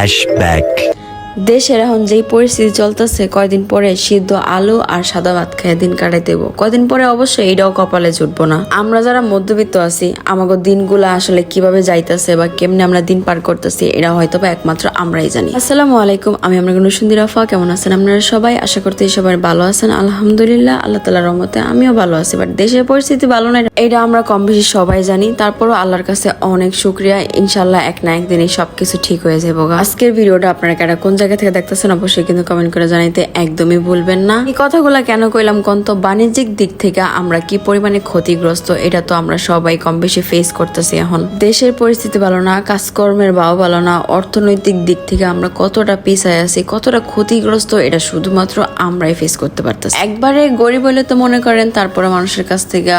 Flashback. দেশের এখন যেই পরিস্থিতি চলতেছে, কয়দিন পরে সিদ্ধ আলু আর সাদা ভাত খেয়ে দিন কাটাই দেবো কয়দিন পরে অবশ্যই এইটাও কপালে জুটবো না। আমরা যারা মধ্যবিত্ত আছি আমাকে দিনগুলো আসলে কীভাবে যাইতেছে বা কেমনে আমরা দিন পার করতেছি, এটা হয়তো বা একমাত্র আমরাই জানি। আসসালামু আলাইকুম, আমি আপনার সুন্দর আফা কেমন আছেন আপনারা সবাই? আশা করতে সবাই ভালো আছেন, আলহামদুলিল্লাহ, আল্লাহ তালার রহমতে আমিও ভালো আছি বাট দেশের পরিস্থিতি ভালো না এটা আমরা কম বেশি সবাই জানি, তারপরও আল্লাহর কাছে অনেক শুক্রিয়া। ইনশাল্লাহ এক না একদিনই সবকিছু ঠিক হয়ে যাব আজকের ভিডিওটা আপনারা কেন কোন জায়গা থেকে দেখতেছেন, অবশ্যই কিন্তু কমেন্ট করে জানাইতে একদমই ভুলবেন না। এই কথাগুলা কেন কইলাম কোন তো বাণিজ্যিক দিক থেকে আমরা কি পরিমাণে ক্ষতিগ্রস্ত, এটা তো আমরা সবাই কম বেশি ফেস করতেছি এখন। দেশের পরিস্থিতি ভালো না, কাজকর্মের ভাও ভালো না, অর্থনৈতিক দিক থেকে আমরা কতটা পিছায় আছি, কতটা ক্ষতিগ্রস্ত, এটা শুধুমাত্র আমরাই ফেস করতে পারতেছি। একবারে গরিব হলে তো মনে করেন, তারপরে মানুষের কাছ থেকে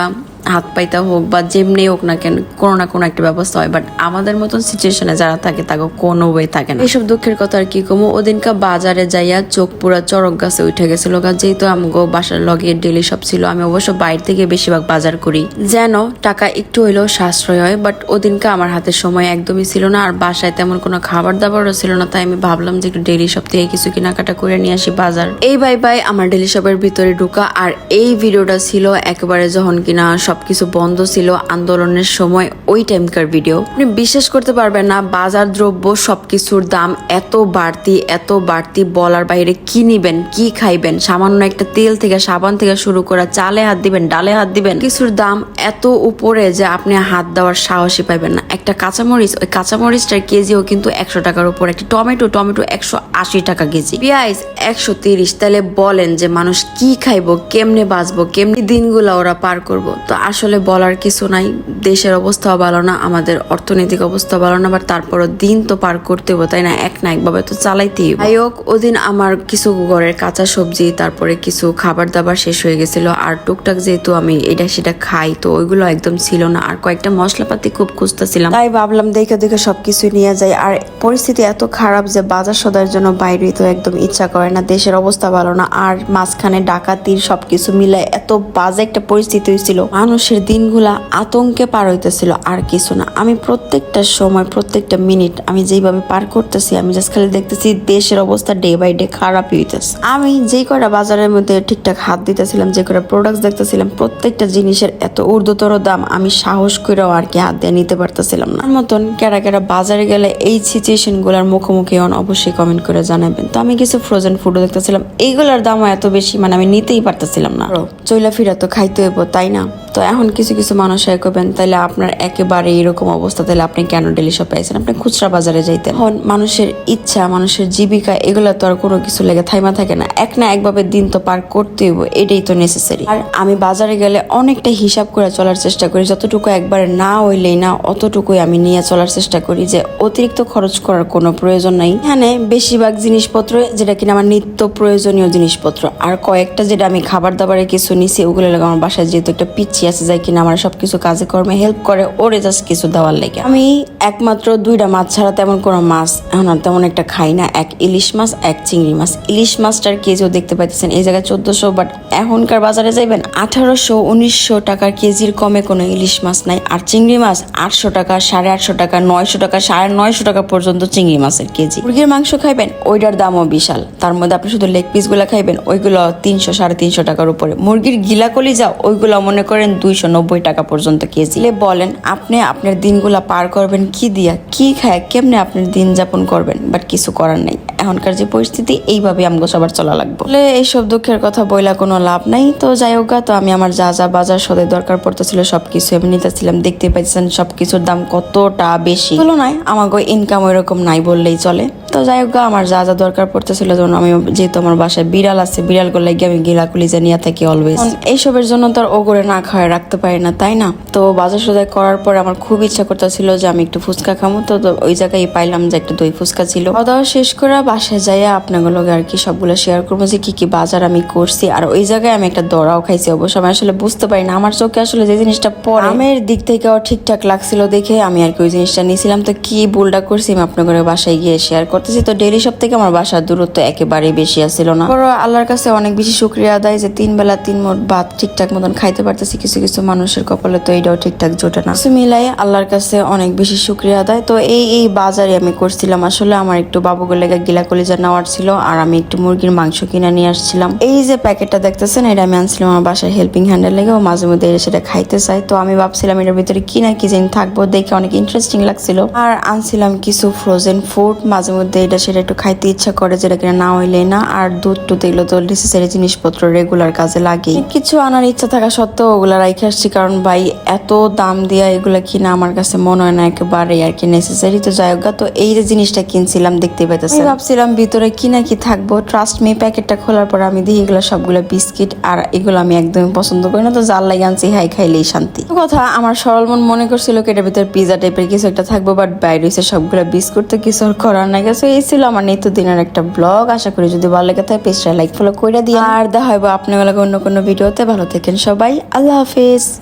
হাত পাইতা হোক বা যেমনি হোক না কেন, কোনো না কোনো একটা ব্যবস্থা হয়। বাট আমাদের মতন সিচুয়েশনে যারা থাকে তাকে কোনো ওয়ে থাকে না। এইসব দুঃখের কথা আর কি কমো? ওদিনকা বাজারে যাইয়া চোখ পুরা চরক গাছে উঠে গেছিল যেহেতু আমগো বাসার লগে ডেলি সব ছিল, আমি অবশ্য বাইরে থেকে বেশিরভাগ বাজার করি। যেন টাকা একটু হইলেও সাশ্রয় হয় বাট ওদিনকে আমার হাতে সময় একদমই ছিল না। আর বাসায় তেমন কোনো খাবার দাবারও ছিল না, তাই আমি ভাবলাম যে একটু ডেলি সব থেকে কিছু কেনাকাটা করে নিয়ে আসি বাজার। এই বাই বাই আমার ডেলি শপের ভিতরে ঢুকা। আর এই ভিডিওটা ছিল একেবারে যখন কিনা সবকিছু বন্ধ ছিল আন্দোলনের সময় ওই টাইমকার ভিডিও আপনি বিশ্বাস করতে পারবেন না, বাজার দ্রব্য সবকিছুর দাম এত বাড়তি এত বাড়তি বলার বাইরে কি নিবেন, কি খাইবেন? সামান্য একটা তেল থেকে সাবান থেকে শুরু করে চালে হাত দিবেন, ডালে হাত দিবেন। কিছুর দাম এত উপরে যে আপনি হাত দেওয়ার সাহসই পাইবেন না। একটা কাঁচামরিচ, ওই কাঁচামরিচটার কেজিও কিন্তু একশো টাকার উপর। একটা টমেটো টমেটো একশো আশি টাকা কেজি। পেঁয়াজ একশো তিরিশ। তাহলে বলেন যে মানুষ কি খাইবো, কেমনে বাঁচবো, কেমনি দিনগুলো ওরা পার করব? তো আসলে বলার কিছু নাই। দেশের অবস্থাও ভালো না, আমাদের অর্থনৈতিক অবস্থা ভালো না বাট তারপরও দিন তো পার করতে হবে তাই না? এক না একভাবে তো চালাইতেই। যাই হোক, ওদিন আমার কিছু ঘরের কাঁচা সবজি, তারপরে কিছু খাবার দাবার শেষ হয়ে গেছিল, আর টুকটাক যেহেতু আমি এটা সেটা খাই, তো ওইগুলো একদম ছিল না। আর কয়েকটা মশলাপাতি খুব খুঁজতেছিলাম। তাই ভাবলাম দেখে দেখে সবকিছু নিয়ে যাই। আর পরিস্থিতি এত খারাপ যে বাজার সদার জন্য বাইরে তো একদম ইচ্ছা করে না, দেশের অবস্থা ভালো না, আর মাঝখানে ডাকাতির সবকিছু মিলে এত বাজে একটা পরিস্থিতি হয়েছিল। মানুষের দিনগুলা আতঙ্কে পার হইতেছিল, আর কিছু না। আমি প্রত্যেকটা সময়, প্রত্যেকটা মিনিট আমি যেইভাবে পার করতেছি, আমি জাস্ট খালি দেখতেছি দেশের অবস্থা ডে বাই ডে খারাপ হইতেছে। আমি যেই কটা বাজারের মধ্যে ঠিকঠাক হাত দিতেছিলাম, যে কয়টা প্রোডাক্ট দেখতেছিলাম, প্রত্যেকটা জিনিসের এত ঊর্ধ্বতর দাম আমি সাহস করেও আর কি হাত দিয়ে নিতে পারতেছিলাম না। মতন কেরা কেরা বাজারে গেলে এই সিচুয়েশনগুলার মুখোমুখি হন, অবশ্যই কমেন্ট করে জানাবেন। তো আমি কিছু ফ্রোজেন ফুডও দেখতেছিলাম, এইগুলোর দামও এত বেশি মানে আমি নিতেই পারতেছিলাম না। চইলা ফিরা তো খাইতে হইব, তাই না? তো এখন কিছু কিছু মানুষ এ করবেন তাহলে আপনার একেবারে এরকম অবস্থা তাহলে আপনি কেন ডেলি শপে আইছেন? আপনি খুচরা বাজারে যাইতে এখন মানুষের ইচ্ছা, মানুষের জীবিকা, এগুলো তো আর কোনো কিছু লেগে থাইমা থাকে না। এক না একভাবে দিন তো পার করতে হইব, এটাই তো নেসেসারি আর আমি বাজারে গেলে অনেকটা হিসাব করে চলার চেষ্টা করি, যতটুকু একবারে না হইলেই না, অতটুকুই আমি নিয়ে চলার চেষ্টা করি যে অতিরিক্ত খরচ করার কোনো প্রয়োজন নাই। এখানে বেশিরভাগ জিনিসপত্র, যেটা কিনা আমার নিত্য প্রয়োজনীয় জিনিসপত্র, আর কয়েকটা যেটা আমি খাবার দাবারের কিছু নিছি, ওগুলো লাগে আমার বাসায় যেহেতু একটা পিচ্ছি আছে, যাই কিনা আমার সবকিছু কাজে কর্মে হেল্প করে, ওরে জাস্ট কিছু দেওয়ার লেগে। আমি একমাত্র দুইটা মাছ ছাড়া তেমন কোনো মাছ এখন আর তেমন একটা খাই না। এক ইলিশ মাছ, এক চিংড়ি মাছ। ইলিশ মাছটার কেজিও দেখতে পাইতেছেন এই জায়গায় চোদ্দশো বাট এখনকার বাজারে যাইবেন, আঠারোশো, উনিশশো টাকার কেজির কমে কোনো ইলিশ মাছ নাই। আর চিংড়ি মাছ, আটশো টাকা, সাড়ে আটশো টাকা, নয়শো টাকা, সাড়ে নয়শো টাকা পর্যন্ত চিংড়ি মাছের কেজি। মুরগির মাংস খাইবেন, ওইটার দামও বিশাল। তার মধ্যে আপনি শুধু লেগ পিসগুলো খাইবেন, ওইগুলো তিনশো, সাড়ে তিনশো টাকার উপরে। মুরগির গিলা কলি যাও ওইগুলো মনে করেন দুইশো নব্বই টাকা পর্যন্ত কেজি। বলেন, আপনি আপনার দিনগুলা পার করবেন কি দিয়া? কি খায়? কেমনে আপনার দিন যাপন করবেন? বাট কিছু করার নেই। এখনকার যে পরিস্থিতি এইভাবে আমগো সবার চলা লাগবে। বলে এইসব দুঃখের কথা বইলা কোনো লাভ নাই। তো যাই হোক তো আমি আমার যা যা বাজার সদাই দরকার পড়তেছিল সবকিছু আমি নিতেছিলাম। দেখতে পাইছেন সবকিছুর দাম কতটা বেশি। তুলনায় আমাকে ইনকাম ওইরকম নাই বললেই চলে। তো যাই হোক আমার যা যা দরকার পড়তেছিল যেমন আমি যেহেতু আমার বাসায় বিড়াল আছে বিড়াল করলে গিয়ে আমি গিলা কুলিজা নিয়ে থাকি অলওয়েজ এইসবের জন্য তো আর ওগরে না খাওয়ায়, রাখতে পারি না, তাই না? তো বাজার সদাই করার পর আমার খুব ইচ্ছা করতেছিল যে আমি একটু ফুচকা খামো, তো তো ওই জায়গায় পাইলাম যে একটা দই ফুচকা ছিল। খাওয়া দাওয়া শেষ করে বাসায় যাইয়া আপনাগুলোকে আর কি সবগুলো শেয়ার করব যে কি কি বাজার আমি করছি, আর ওই জায়গায় আমি একটা দড়াও খাইছি, অবশ্য আমি আসলে বুঝতে পারি না, আমার চোখে আসলে যে জিনিসটা পরে আমের দিক থেকেও ঠিকঠাক লাগছিল দেখে আমি আর কি ওই জিনিসটা নিয়েছিলাম। তো কি ভুলটা করছি আমি আপনাদের বাসায় গিয়ে শেয়ার করতে করতেছি তো ডেলি শপ থেকে আমার বাসার দূরত্ব একেবারেই বেশি আসছিল না। বড় আল্লাহর কাছে অনেক বেশি শুক্রিয়া আদায় যে তিন বেলা তিন মোট ভাত ঠিকঠাক মতন খাইতে পারতেছি, কিছু কিছু মানুষের কপালে তো এইটাও ঠিকঠাক জোটে না। মিলাই আল্লাহর কাছে অনেক বেশি শুক্রিয়া আদায়। তো এই এই বাজারে আমি করছিলাম, আসলে আমার একটু বাবুগুলো লেগে গিলা কলিজা নেওয়ার ছিল আর আমি একটু মুরগির মাংস কিনে নিয়ে আসছিলাম। এই যে প্যাকেটটা দেখতেছেন, এটা আমি আনছিলাম আমার বাসায় হেল্পিং হ্যান্ডেল লেগে ও মাঝে মধ্যে সেটা খাইতে চাই তো আমি ভাবছিলাম এটার ভিতরে কি না কি জানি থাকব, দেখে অনেক ইন্টারেস্টিং লাগছিল। আর আনছিলাম কিছু ফ্রোজেন ফুড মাঝে মধ্যে এটা সেটা একটু খাইতে ইচ্ছা করে যেটা কিনা না হইলে না আর দুধ টুধ এগুলো তো নেসেসারি জিনিসপত্র রেগুলার কাজে লাগে কিছু আনার ইচ্ছা থাকা সত্ত্বেও ওগুলা রাইখে আসছি কারণ ভাই এত দাম দিয়া এগুলা কিনা আমার কাছে মনে হয় না একেবারে আর কি নেসেসারি তো যাই হোক তো এই যে জিনিসটা কিনছিলাম দেখতে পাইতেছি ভাবছিলাম ভিতরে কি না কি থাকব। ট্রাস্ট মি প্যাকেটটা খোলার পর আমি দেখি এগুলো সবগুলো বিস্কিট আর এগুলো আমি একদমই পছন্দ করি না তো জাল লাগে আনছি হাই খাইলেই শান্তি। কথা আমার সরল মন মনে করছিল কি এটার ভিতরে পিজা টাইপের কিছু একটা থাকব বাট বাইরে সবগুলো বিস্কুট তো কিছু করার নাই গেছে এই ছিল আমার নিত্যদিনের একটা ব্লগ। আশা করি যদি ভালো লেগে থাকে পেজটা লাইক ফলো করে দিই আর দেখা হবে আপনার অন্য কোনো ভিডিওতে। ভালো থাকেন সবাই। আল্লাহ হাফিজ।